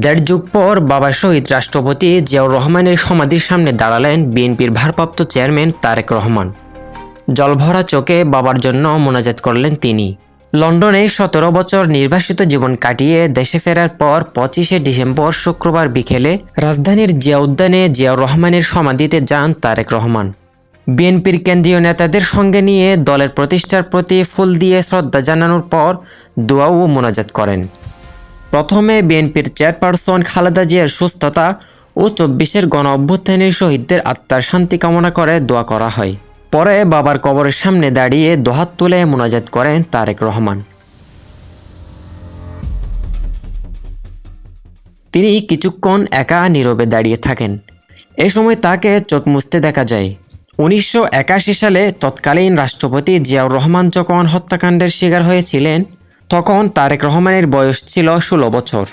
দেড় যুগ পর বাবা শহীদ রাষ্ট্রপতি জিয়াউর রহমানের সমাধির সামনে দাঁড়ালেন বিএনপির ভারপ্রাপ্ত চেয়ারম্যান তারেক রহমান। জলভরা চোখে বাবার জন্য মোনাজাত করলেন তিনি। লন্ডনে সতেরো বছর নির্বাসিত জীবন কাটিয়ে দেশে ফেরার পর পঁচিশে ডিসেম্বর শুক্রবার বিকেলে রাজধানীর জিয়া উদ্যানে জিয়াউর রহমানের সমাধিতে যান তারেক রহমান। বিএনপির কেন্দ্রীয় নেতাদের সঙ্গে নিয়ে দলের প্রতিষ্ঠার প্রতি ফুল দিয়ে শ্রদ্ধা জানানোর পর দোয়া ও মোনাজাত করেন। প্রথমে বিএনপির চেয়ারপারসন খালেদা জিয়ার সুস্থতা ও চব্বিশের গণ অভ্যুত্থানের শহীদদের আত্মার শান্তি কামনা করে দোয়া করা হয়। পরে বাবার কবরের সামনে দাঁড়িয়ে দোহাত তুলে মোনাজাত করেন তারেক রহমান। তিনি কিছুক্ষণ একা নীরবে দাঁড়িয়ে থাকেন। এ সময় তাকে চোখ মুছতে দেখা যায়। উনিশশো একাশি সালে তৎকালীন রাষ্ট্রপতি জিয়াউর রহমান যখন হত্যাকাণ্ডের শিকার হয়েছিলেন তখন তারেক রহমানের বয়স ছিল ষোলো বছর।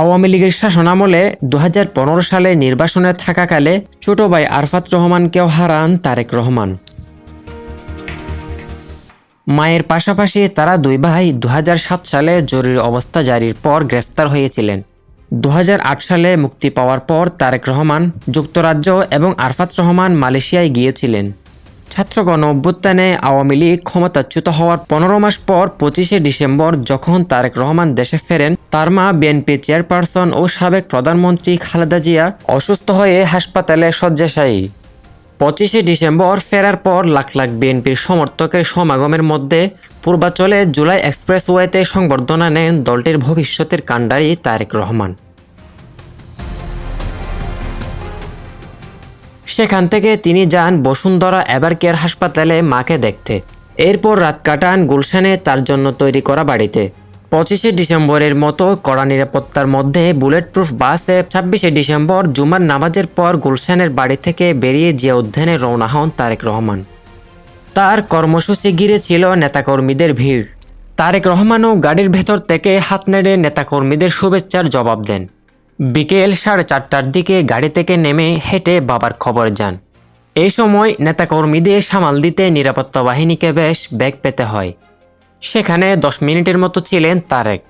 আওয়ামী লীগের শাসনামলে দু হাজার পনেরো সালে নির্বাসনে থাকাকালে ছোট ভাই আরফাত রহমানকেও হারান তারেক রহমান। মায়ের পাশাপাশি তারা দুই ভাই দু হাজার সাত সালে জরুরি অবস্থা জারির পর গ্রেফতার হয়েছিলেন। দু হাজার আট সালে মুক্তি পাওয়ার পর তারেক রহমান যুক্তরাজ্য এবং আরফাত রহমান মালয়েশিয়ায় গিয়েছিলেন। ছাত্রগণ অভ্যুত্থানে আওয়ামী লীগ ক্ষমতাচ্যুত হওয়ার পনেরো মাস পর পঁচিশে ডিসেম্বর যখন তারেক রহমান দেশে ফেরেন, তার মা বিএনপি চেয়ারপারসন ও সাবেক প্রধানমন্ত্রী খালেদা জিয়া অসুস্থ হয়ে হাসপাতালে শয্যাশায়ী। পঁচিশে ডিসেম্বর ফেরার পর লাখ লাখ বিএনপির সমর্থকের সমাগমের মধ্যে পূর্বাচলে জুলাই এক্সপ্রেসওয়েতে সংবর্ধনা নেন দলটির ভবিষ্যতের কাণ্ডারি তারেক রহমান। সেখান থেকে তিনি যান বসুন্ধরা এবার কেয়ার হাসপাতালে মাকে দেখতে। এরপর রাত কাটান গুলশানে তার জন্য তৈরি করা বাড়িতে। পঁচিশে ডিসেম্বরের মতো কড়া নিরাপত্তার মধ্যে বুলেট প্রুফ বাসে ছাব্বিশে ডিসেম্বর জুমার নামাজের পর গুলশানের বাড়ি থেকে বেরিয়ে জিয়া উদ্যানে রওনা হন তারেক রহমান। তার কর্মসূচি ঘিরে ছিল নেতাকর্মীদের ভিড়। তারেক রহমানও গাড়ির ভেতর থেকে হাত নেড়ে নেতাকর্মীদের শুভেচ্ছার জবাব দেন। বিকেল সাড়ে চারটার দিকে গাড়ি থেকে নেমে হেঁটে বাবার খবর যান। এই সময় নেতাকর্মীদের সামাল দিতে নিরাপত্তা বাহিনীকে বেশ ব্যাগ পেতে হয়। সেখানে দশ মিনিটের মতো ছিলেন তারেক।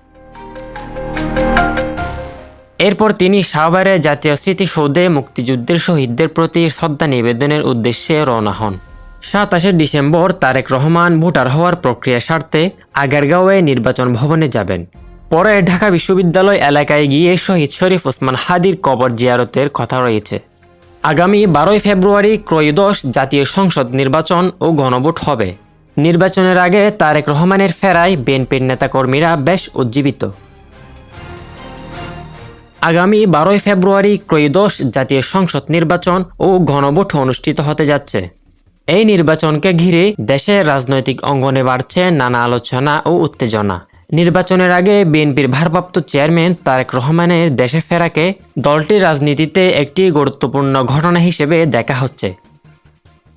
এরপর তিনি শাহবারে জাতীয় স্মৃতিসৌধে মুক্তিযুদ্ধের শহীদদের প্রতি শ্রদ্ধা নিবেদনের উদ্দেশ্যে রওনা হন। সাতাশে ডিসেম্বর তারেক রহমান ভোটার হওয়ার প্রক্রিয়া সারতে আগারগাঁওয়ে নির্বাচন ভবনে যাবেন। পরে ঢাকা বিশ্ববিদ্যালয় এলাকায় গিয়ে শহীদ শরীফ ওসমান হাদির কবর জিয়ারতের কথা রয়েছে। আগামী বারোই ফেব্রুয়ারি ক্রয়োদশ জাতীয় সংসদ নির্বাচন ও গণভোট হবে। নির্বাচনের আগে তারেক রহমানের ফেরায় বিএনপির নেতাকর্মীরা বেশ উজ্জীবিত। আগামী বারোই ফেব্রুয়ারি ক্রয়োদশ জাতীয় সংসদ নির্বাচন ও গণভোট অনুষ্ঠিত হতে যাচ্ছে। এই নির্বাচনকে ঘিরে দেশের রাজনৈতিক অঙ্গনে বাড়ছে নানা আলোচনা ও উত্তেজনা। নির্বাচনের আগে বিএনপির ভারপ্রাপ্ত চেয়ারম্যান তারেক রহমানের দেশে ফেরাকে দলটির রাজনীতিতে একটি গুরুত্বপূর্ণ ঘটনা হিসেবে দেখা হচ্ছে।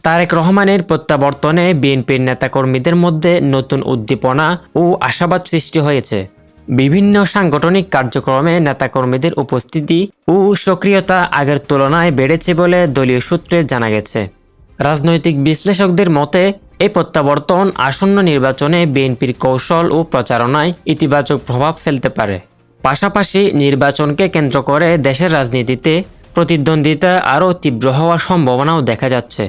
তারেক রহমানের প্রত্যাবর্তনে বিএনপির নেতাকর্মীদের মধ্যে নতুন উদ্দীপনা ও আশাবাদ সৃষ্টি হয়েছে। বিভিন্ন সাংগঠনিক কার্যক্রমে নেতাকর্মীদের উপস্থিতি ও সক্রিয়তা আগের তুলনায় বেড়েছে বলে দলীয় সূত্রে জানা গেছে। রাজনৈতিক বিশ্লেষকদের মতে এই প্রত্যাবর্তন আসন্ন নির্বাচনে বিএনপির কৌশল ও প্রচারণায় ইতিবাচক প্রভাব ফেলতে পারে। পাশাপাশি নির্বাচনকে কেন্দ্র করে দেশের রাজনীতিতে প্রতিদ্বন্দ্বিতা আরও তীব্র হওয়ার সম্ভাবনাও দেখা যাচ্ছে।